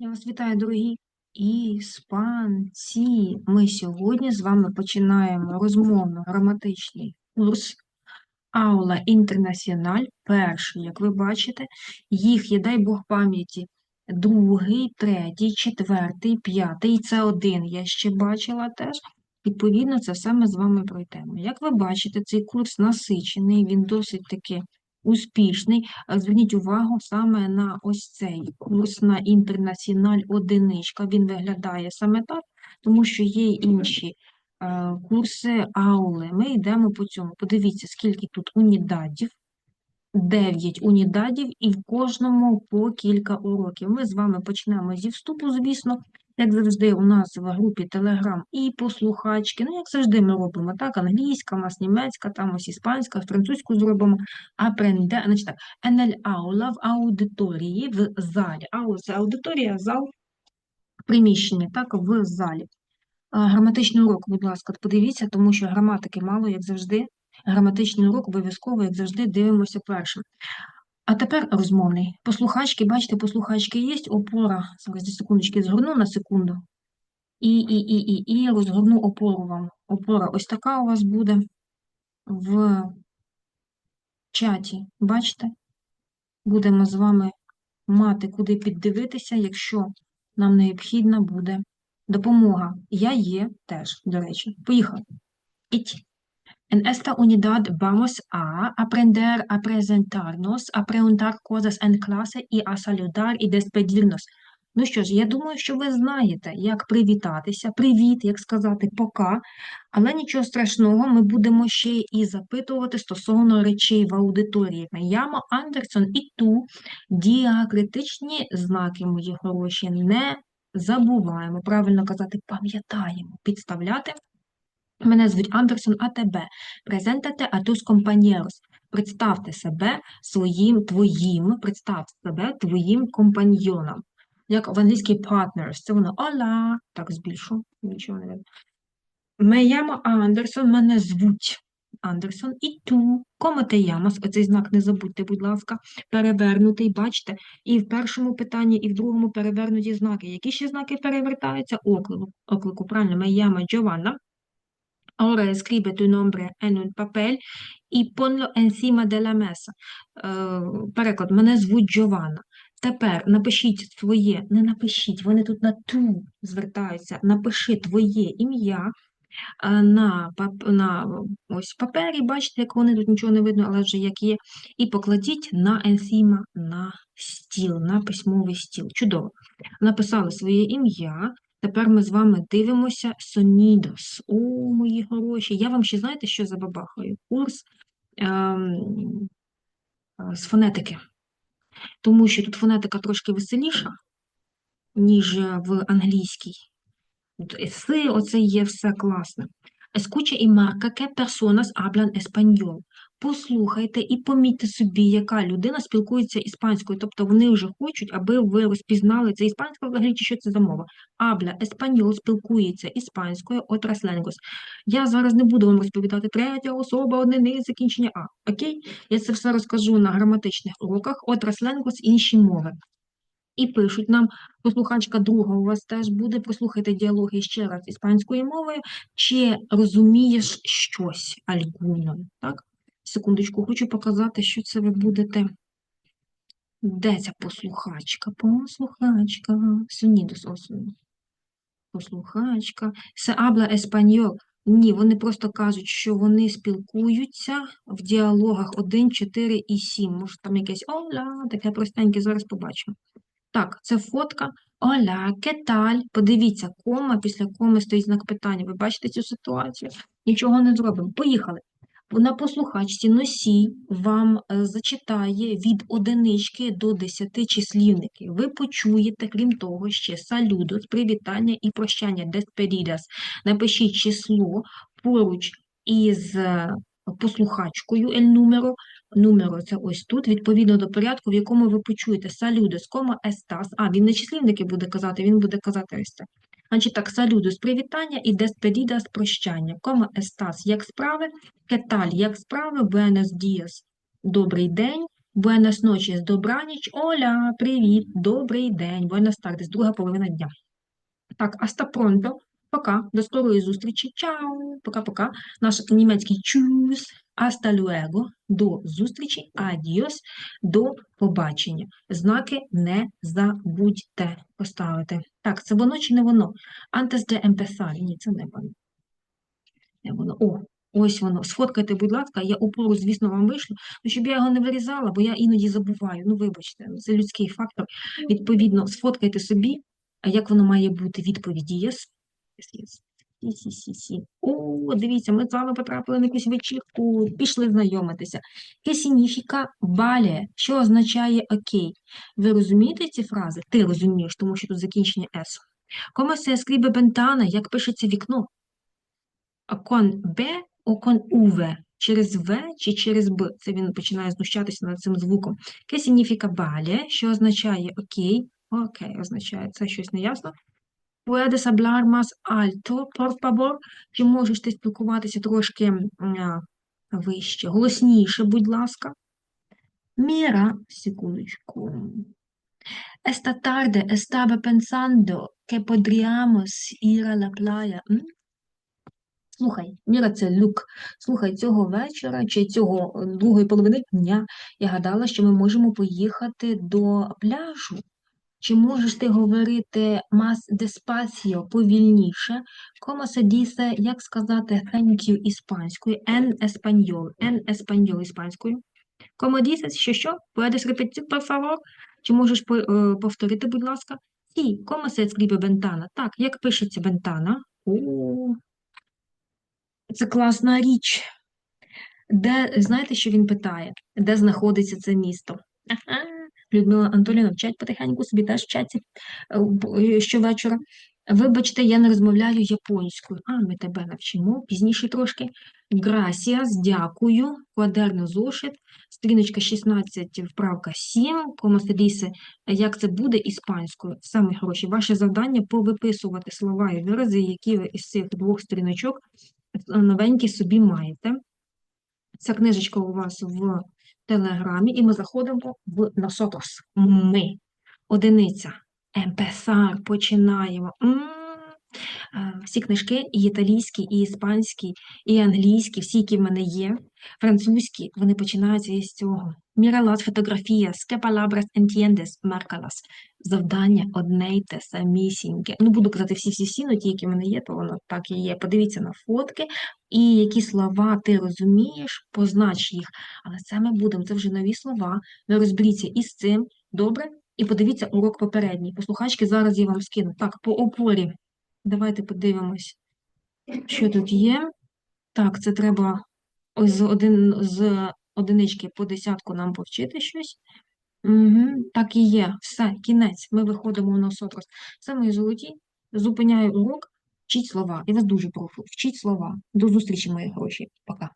Я вас вітаю, дорогі іспанці. Ми сьогодні з вами починаємо розмовно-граматичний курс Аула Інтернаціональ. Перший, як ви бачите, їх є, дай Бог пам'яті, другий, третій, четвертий, п'ятий. І це один я ще бачила теж. Відповідно, це ми з вами пройдемо. Як ви бачите, цей курс насичений, він досить таки успішний. Е, Зверніть увагу саме на ось цей курс на інтернаціональ одиничка. Він виглядає саме так, тому що є інші е, курси аули. Ми йдемо по цьому. Подивіться, скільки тут унідадів. 9 унідадів і в кожному по кілька уроків. Ми з вами почнемо зі вступу, звісно, як завжди, у нас в групі Telegram і послухачки. Ну, як завжди, ми робимо так, англійська, у нас німецька, там ось іспанська, французьку зробимо. Апренде, значить так, енель аула в аудиторії в залі. Це аудиторія, зал, приміщення, так, в залі. Граматичний урок, будь ласка, подивіться, тому що граматики мало, як завжди. Граматичний урок обов'язково, як завжди, дивимося першим. А тепер розмовний. Послухачки, бачите, послухачки є, опора. Зараз секундочки згорну на секунду. І, і, і, і, і розгорну опору вам. Опора ось така у вас буде в чаті. Бачите? Будемо з вами мати куди піддивитися, якщо нам необхідна буде допомога. Я є теж, до речі. Поїхали. Іть. En esta unidad vamos a aprender a presentarnos, a preguntar cosas en clase y a saludar y despedirnos. Ну що ж, я думаю, що ви знаєте, як привітатися, привіт, як сказати пока, але нічого страшного, ми будемо ще і запитувати стосовно речей в аудиторії. Яма Андерсон і ту діакритичні знаки, мої хороші, не забуваємо. Правильно казати, пам'ятаємо, підставляти. Мене звуть Андерсон АТБ. Презентате а тус компаньєрос. Представте себе своїм твоїм, представте себе твоїм компаньйоном. Як в англійській partners. Це воно ола. Так, збільшу. Нічого не видно. Меяма Андерсон, мене звуть Андерсон і ту. Кома те ямас, оцей знак не забудьте, будь ласка, перевернутий, бачите, і в першому питанні, і в другому перевернуті знаки. Які ще знаки перевертаються? Оклику, оклику, правильно, Меяма Джованна. Ahora escribe tu nombre en un papel y ponlo encima de la mesa. Переклад, мене звуть Джованна. Тепер напишіть своє, не напишіть, вони тут на ту звертаються. Напиши твоє ім'я е, на, на ось папері, бачите, як вони тут нічого не видно, але вже як є. І покладіть на encima на стіл, на письмовий стіл. Чудово. Написали своє ім'я. Тепер ми з вами дивимося Сонідос. О, мої хороші. Я вам ще знаєте, що забабахаю? Курс ем, е, з фонетики. Тому що тут фонетика трошки веселіша, ніж в англійській. От Си, оце є все класне. Escucha y marca que personas hablan español. Послухайте і помітьте собі, яка людина спілкується іспанською. Тобто вони вже хочуть, аби ви розпізнали, це іспанська взагалі чи що це за мова. Habla español спілкується іспанською otras lenguas. Я зараз не буду вам розповідати третя особа, однини, закінчення А. Окей? Я це все розкажу на граматичних уроках. Otras lenguas – інші мови. І пишуть нам, послухачка друга у вас теж буде, послухайте діалоги ще раз іспанською мовою, чи розумієш щось альгуною, так? Секундочку, хочу показати, що це ви будете. Де ця послухачка? Послухачка. Сонідос осені. Послухачка. Се habla español. Ні, вони просто кажуть, що вони спілкуються в діалогах 1, 4 і 7. Може, там якесь оля, таке простеньке, зараз побачимо. Так, це фотка. Оля, кеталь. Подивіться, кома, після коми стоїть знак питання. Ви бачите цю ситуацію? Нічого не зробимо. Поїхали. На послухачці носій вам е, зачитає від одинички до десяти числівників. Ви почуєте, крім того, ще салюдос, привітання і прощання, despedidas. Напишіть число поруч із е, послухачкою el número, Нумеро це ось тут, відповідно до порядку, в якому ви почуєте салюдос, кома естас. А, він не числівники буде казати, він буде казати ось це. Значить так, салюдос привітання і деспедідас прощання. Кома естас як справи, кеталь як справи, буенос діас добрий день, Buenas noches, добраніч, Оля, привіт, добрий день, buenas tardes, друга половина дня. Так, hasta pronto, пока, до скорої зустрічі, чао, пока-пока. Наш німецький tschüss, hasta luego, до зустрічі, adios, до побачення. Знаки не забудьте поставити. Так, це воно чи не воно? Antes de empezar. Ні, це не воно. Не воно. О, ось воно. Сфоткайте, будь ласка, я опору, звісно, вам вишлю, ну, щоб я його не вирізала, бо я іноді забуваю. Ну, вибачте, ну, це людський фактор. Відповідно, сфоткайте собі, як воно має бути відповіді. Yes? Yes, yes. Сі, сі, сі, сі. О, дивіться, ми з вами потрапили на якусь вечірку, пішли знайомитися. Que significa vale? Що означає окей? Ви розумієте ці фрази? Ти розумієш, тому що тут закінчення S. Come se scrive ventana? Як пишеться вікно? Кон Б, о кон УВ. Через В чи через Б. Це він починає знущатися над цим звуком. Que significa vale? Що означає окей? Окей, означає, це щось неясно. Puedes hablar más alto, por favor? Чи можеш ти спілкуватися трошки вище, голосніше, будь ласка? Міра, секундочку. Esta tarde estaba pensando que podríamos ir a la playa. М? Слухай, Міра, це люк. Слухай, цього вечора чи цього е, другої половини дня я гадала, що ми можемо поїхати до пляжу. Чи можеш ти говорити más despacio, повільніше? Como se як сказати thank you іспанською? En español. En español іспанською. Como dices, що що? Puedes repetir, por favor? Чи можеш е, повторити, будь ласка? Sí, como se escribe ventana? Так, як пишеться? О, це класна річ. Де, знаєте, що він питає? Де знаходиться це місто? Ага. Людмила Антонівна вчать потихеньку, собі теж вчаться е, е, щовечора. Вибачте, я не розмовляю японською. А, ми тебе навчимо пізніше трошки. Gracias, дякую. Квадерно зошит. Сторіночка 16, вправка 7. Como як це буде іспанською? Саме хороші. Ваше завдання повиписувати слова і вирази, які ви із цих двох сторіночок е, новенькі собі маєте. Ця книжечка у вас в Телеграмі, і ми заходимо в Носотос. Ми. Одиниця. Емпесар. Починаємо. Е, Всі книжки, і італійські, і іспанські, і англійські, всі, які в мене є, французькі, вони починаються із цього. Mira las fotografías, ¿qué palabras entiendes? Márcalas. Завдання одне й те самісіньке. Ну, буду казати всі-всі-всі, але ті, які в мене є, то воно так і є. Подивіться на фотки, і які слова ти розумієш, познач їх. Але це ми будемо, це вже нові слова. Ви розберіться із цим, добре? І подивіться урок попередній. Послухачки, зараз я вам скину. Так, по опорі. Давайте подивимось, що тут є. Так, це треба з, один, з одинички по десятку нам повчити щось. Угу, так і є. Все, кінець. Ми виходимо на сотрос. Це мої золоті. Зупиняю урок. Вчіть слова. Я вас дуже прошу. Вчіть слова. До зустрічі, мої гроші. Пока.